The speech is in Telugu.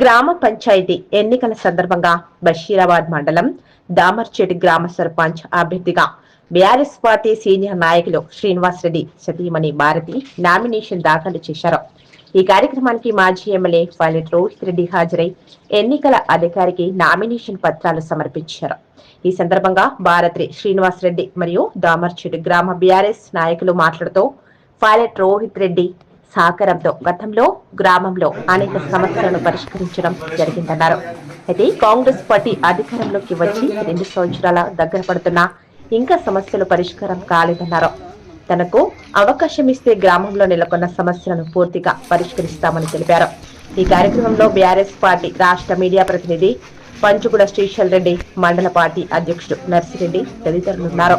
గ్రామ పంచాయతీ ఎన్నికల సందర్భంగా బషీరాబాద్ మండలం దామర్చేటి గ్రామ సర్పంచ్ అభ్యర్థిగా బీఆర్ఎస్ పార్టీ సీనియర్ నాయకులు శ్రీనివాస్ రెడ్డి సతీమణి భారతి నామినేషన్ దాఖలు చేశారు. ఈ కార్యక్రమానికి మాజీ ఎమ్మెల్యే పైలట్ రోహిత్ రెడ్డి హాజరై ఎన్నికల అధికారికి నామినేషన్ పత్రాలు సమర్పించారు. ఈ సందర్భంగా భారతి శ్రీనివాస్ రెడ్డి మరియు దామర్చేటి గ్రామ బీఆర్ఎస్ నాయకులు మాట్లాడుతూ పైలట్ రోహిత్ రెడ్డి సహకారంతో గతంలో గ్రామంలో అనేక సమస్యలను పరిష్కరించడం జరిగిందన్నారు. అయితే కాంగ్రెస్ పార్టీ అధికారంలోకి వచ్చి రెండు సంవత్సరాల దగ్గర పడుతున్నా ఇంకా సమస్యలు పరిష్కారం కాలేదన్నారు. తనకు అవకాశం ఇస్తే గ్రామంలో నెలకొన్న సమస్యలను పూర్తిగా పరిష్కరిస్తామని తెలిపారు. ఈ కార్యక్రమంలో బీఆర్ఎస్ పార్టీ రాష్ట్ర మీడియా ప్రతినిధి పంచుగుడ శ్రీశైల్ రెడ్డి మండల పార్టీ అధ్యక్షుడు నర్సిరెడ్డి తదితరులున్నారు.